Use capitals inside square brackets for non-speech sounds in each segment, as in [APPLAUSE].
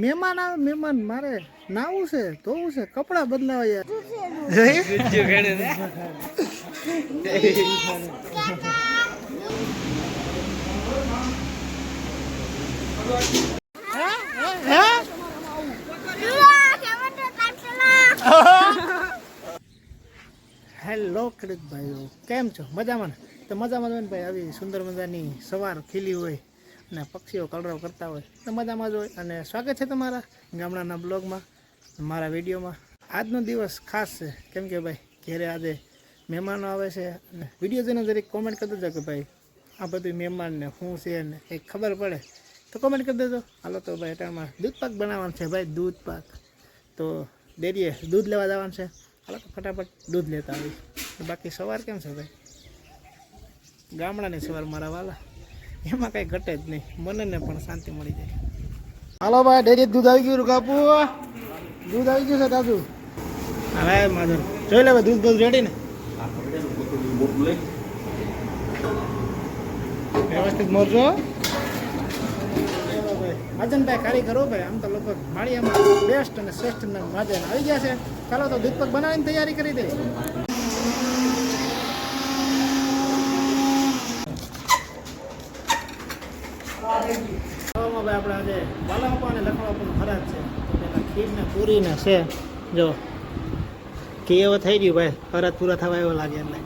મહેમાન આવે, મહેમાન મારે નાવું છે, ધોવું છે, કપડાં બદલાવા હેલો ખેડૂત ભાઈઓ, કેમ છો? મજામાં તો મજામાં ભાઈ, આવી સુંદર મજાની સવાર ખીલી હોય. અને પક્ષીઓ કલરવ કરતા હોય. તો મજામાં જ હોય. અને સ્વાગત છે તમારા ગામડાના બ્લોગમાં, મારા વિડીયોમાં. આજનો દિવસ ખાસ છે. કેમ કે ભાઈ, ઘેરે આજે મહેમાનો આવે છે. અને વીડિયો જોઈને જરીક કોમેન્ટ કરી દેજો કે ભાઈ, આ બધું મહેમાનને શું છે ને કંઈક ખબર પડે. તો કોમેન્ટ કરી દેજો. હાલો તો ભાઈ, અટાણમાં દૂધ પાક બનાવવાનું છે ભાઈ, દૂધ પાક. તો ડેરીએ દૂધ લેવા જવાનું છે. હાલો તો ફટાફટ દૂધ લેતા આવીશ. બાકી સવાર કેમ છે ભાઈ? ગામડાની સવાર મારા વાલા. એમાં કઈ ઘટે જ નહીં. મનને પણ શાંતિ મળી જાય. હાલો ભાઈ ડેરી દૂધ આવી ગયું કાપુ દૂધ આવી ગયું છે તાજુ. હવે માધર. જોઈ લે દૂધ દૂધ રેડી ને. વ્યવસ્થિત મોરજો મહાજનભાઈ કારીગરો ભાઈ. આમ તો લગભગ માળિયામાં બેસ્ટ અને શ્રેષ્ઠ માજન આવી ગયા છે. ચાલો તો દૂધ પગ બનાવીને તૈયારી કરી દે. ભાઈ આપણે આજે બાલાપા અને લખવાપાનું ફરાજ છે પેલા ખીરને પૂરીને છે, જો. એવો થઈ ગયું ભાઈ, ફરજ પૂરા થવા એવો લાગે એટલે.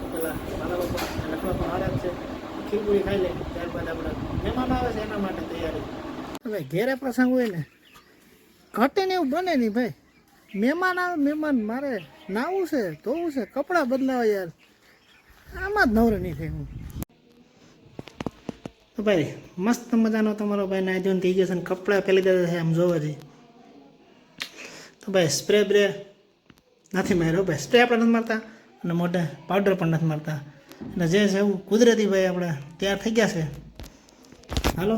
તો પેલા બાલાપા લખવા પણ ફરાજ છે ખીર પૂરી ખાઈ લે ત્યારબાદ આપણે મહેમાન આવે છે એના માટે તૈયારી. ભાઈ, ઘેરે પ્રસંગ હોય ને, ઘટે ને એવું બને નહીં ભાઈ. મહેમાન આવે, મહેમાન મારે નાવું છે, ધોવું છે, કપડાં બદલાવા યાર. આમાં જ નવરો નહીં થાય હું. તો ભાઈ, મસ્ત મજાનો તમારો ભાઈ નાઈ ધોઈને થઈ ગયો છે ને કપડાં પહેલી દીધા છે આમ જોવા જઈએ. તો ભાઈ સ્પ્રે બ્રે નથી માર્યો ભાઈ. સ્પ્રે આપણે નથી મારતા અને મોઢે પાવડર પણ નથી મારતા. અને જે છે એવું કુદરતી ભાઈ આપણે તૈયાર થઈ ગયા છે. હાલો,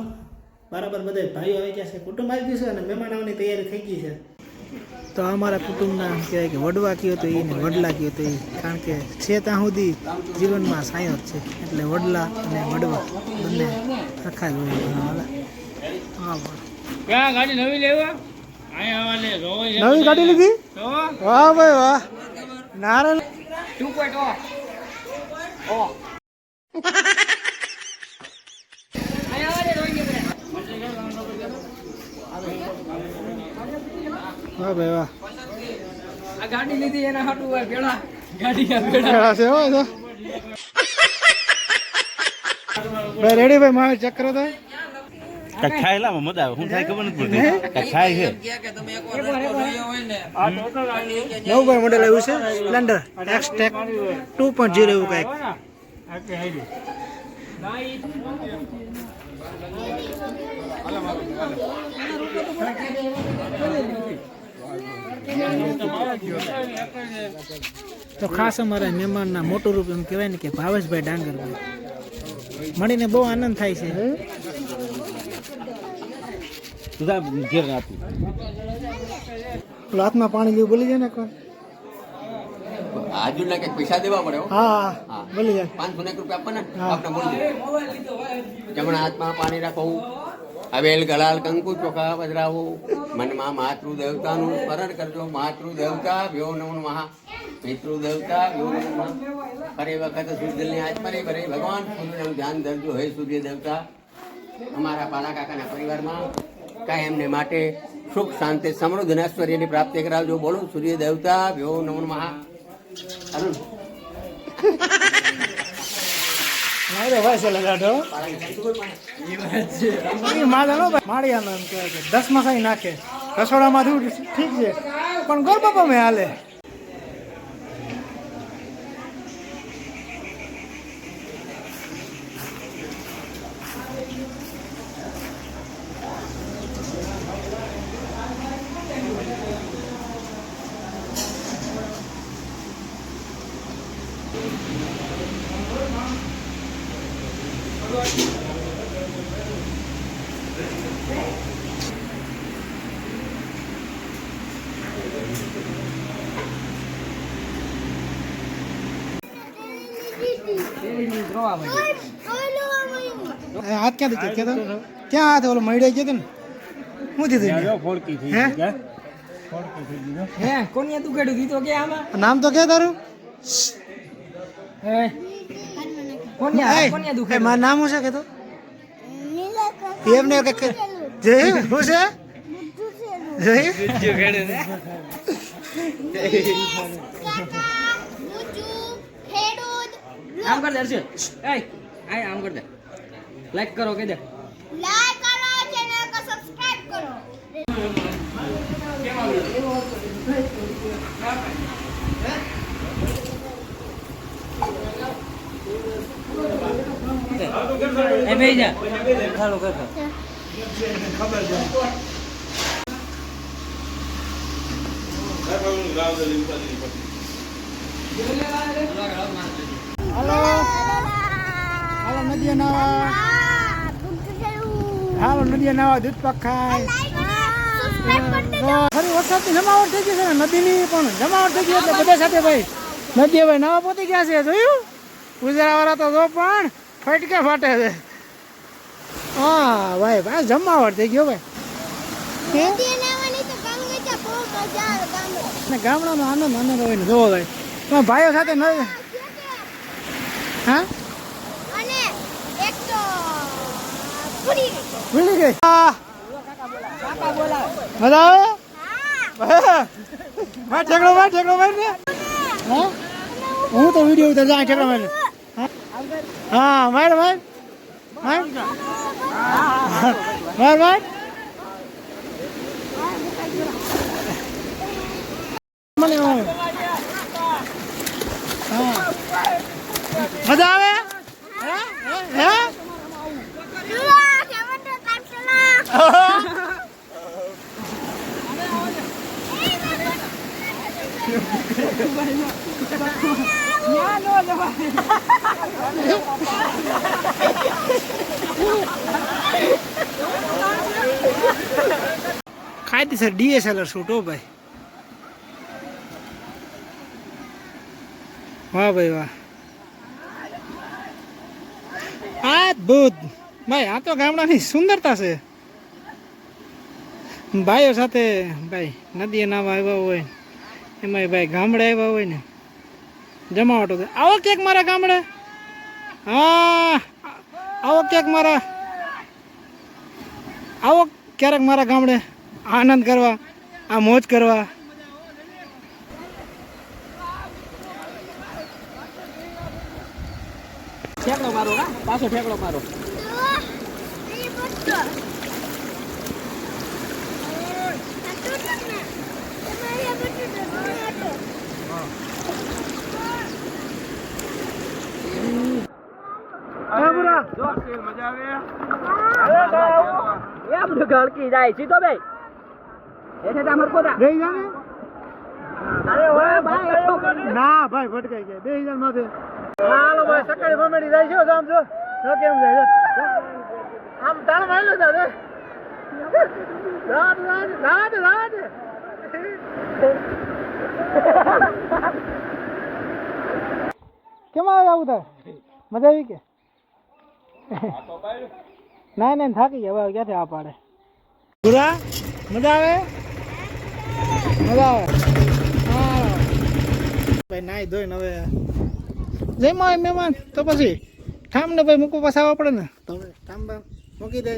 બરાબર બધા ભાઈઓ આવી ગયા છે. કુટુંબ આવી ગયું છે અને મહેમાન આવવાની તૈયારી થઈ ગઈ છે. તો અમારા કુટુંબના કહેવાય કે વડવા કયો તો એ વડલા કયો તો એ કારણ કે છે ત્યાં સુધી જીવનમાં સાયો જ છે. એટલે વડલા અને વડવા બંને સરખા જ હોય હા ક્યાં ગાડી નવી લેવા? નવી ગાડી લીધી? વાહ ભાઈ વાહ. નારાયણ. Two point O. ઓ વાહ ભાઈ વાહ. આ ગાડી લીધી એના હાટું હોય પેલા ગાડી પેલા છે હો તો. ભાઈ રેડી ભાઈ મારે ચક્ર તો? કાંઈક ખાય લામાં મજા આવે થાય ખબર નથી પડતી. કાંઈક છે? નવું ભાઈ મોડેલ આવ્યું છે Splendor X Tech two point zero એવું કાંઈક. તો ખાસ અમારા મહેમાનના મોટું રૂપ એમ કહેવાય ને કે ભાવેશભાઈ ડાંગરભાઈ. મળીને બહુ આનંદ થાય છે. હાથમાં પાણી જેવું બોલી જાય ને કોણ આજુ ના કંઈક પૈસા દેવા પડે હો. હા હા. બોલી જાય. પાંચસો ને રૂપિયા આપવાના આપણે બોલી જમણા હાથમાં પાણી રાખવું હવેલ ગલાલ કંકુ ચોખા પધરાવો મનમાં માતૃ દેવતાનું સ્મરણ કરજો. માતૃ દેવતા વ્યો નમઃ. મહા પિતૃ દેવતા વ્યો નમઃ. મહા વખત સૂર્યની આજ ફરી ફરી ભગવાન. સૂર્યનું ધ્યાન ધરજો હે સૂર્ય દેવતા અમારા પાલા કાકાના પરિવારમાં કાંઈ એમને માટે સુખ, શાંતિ, સમૃદ્ધ અને ઐશ્વર્યની પ્રાપ્તિ કરાવજો. બોલો સૂર્ય દેવતા વ્યો નમ. મહા અરુણ મારે ભાઈ છે લગાડો એ માદા નો ભાઈ માળિયાનો એમ કહેવાય કે દસ મસાઈ નાખે. રસોડામાં ઠીક છે. પણ ગોર બાપા મેં હાલે. હાથ ક્યાંથી છે કે ક્યાં હાથ? ઓલો મળી ગયો ને. હું દીધું હે? હે કોને તું કાઢ્યું દીધો કે આમાં? નામ તો કે તારું? હે કોની કોને દુખે મારું નામ શું છે કે તો? એમને કે કે- જય શું છે? જય? [LAUGHS] આમ કર દે હર્ષિલ એ આય આમ કર દે. લાઈક કરો કે દે. લાઈક કરો ચેનલ કો સબસ્ક્રાઇબ કરો. એ બેહી જા. ખાલો કર હાલો. હાલો નદીએ નાવા. હાલો નદીએ નાવા દૂધ પાક ખાય. ફરી વરસાદની જમાવટ થઈ ગઈ છે ને નદીની પણ જમાવટ થઈ ગઈ એટલે બધા સાથે ભાઈ નદીએ ભાઈ નવા પોતી ગયા છે જોયું? ગુજરાવાળા તો જો પણ ફટકે ફાટે છે. હા ભાઈ ભાઈ જમાવટ થઈ ગયો ભાઈ. હે? નદી નાવાની તો ગંગે છે બહુ મજા આવે ગામડે. ને ગામડાનો આનંદ આનંદ હોય ને જોવો ભાઈ. ભાઈઓ સાથે ન હા? અને એક તો પૂરી ભૂલી ગઈ? હા. મજા આવે? હા. [LAUGHS] ઠેકડો માર ઠેકડો માર ને. હા? હું તો વીડિયો ઉતર જા ઠેકડો માર હા? હા માર માર માર માર માર મને હું. મજા આવે? હે? કાયદેસર ડીએસએલઆર શૂટ હો ભાઈ. વાહ ભાઈ વાહ. અદ્ભુત ભાઈ, આ તો ગામડાની સુંદરતા છે. ભાઈઓ સાથે, ભાઈ, નદીએ નાવા આવ્યા હોય એમાં ભાઈ ગામડે આવ્યા હોય ને, જમાવટો આવો ક્યાંક મારા ગામડે? હા, આવો ક્યાંક મારા, આવો ક્યારેક મારા ગામડે આનંદ કરવા, આ મોજ કરવા. ઠેકડો મારો હા. પાછો ઠેકડો મારો. ગળકી જાય સીધો એટલે જાને ભાઈ એટલો ના ભાઈ ભટકાઈ ગયા. બે હજાર માથે. હાલો, ભાઈ, સકાળી ભમેડી જાય છે આમ જો. જો કેમ જાય આમ તાળ મારેલો રે રાત રાત રાત રાત. કેમ આવે આવું થાય મજા આવી કે? ના ના થાકી ગયા, હવે ક્યાંથી આ પાડે? પૂરા મજા આવે? મજા આવે. હા. ભાઈ, નાઈ ધોઈને હવે આવે મહેમાન તો પછી ઠામ ને ભાઈ મૂકવું પાછા આવવા પડે ને. તો ઠામ મૂકી દે.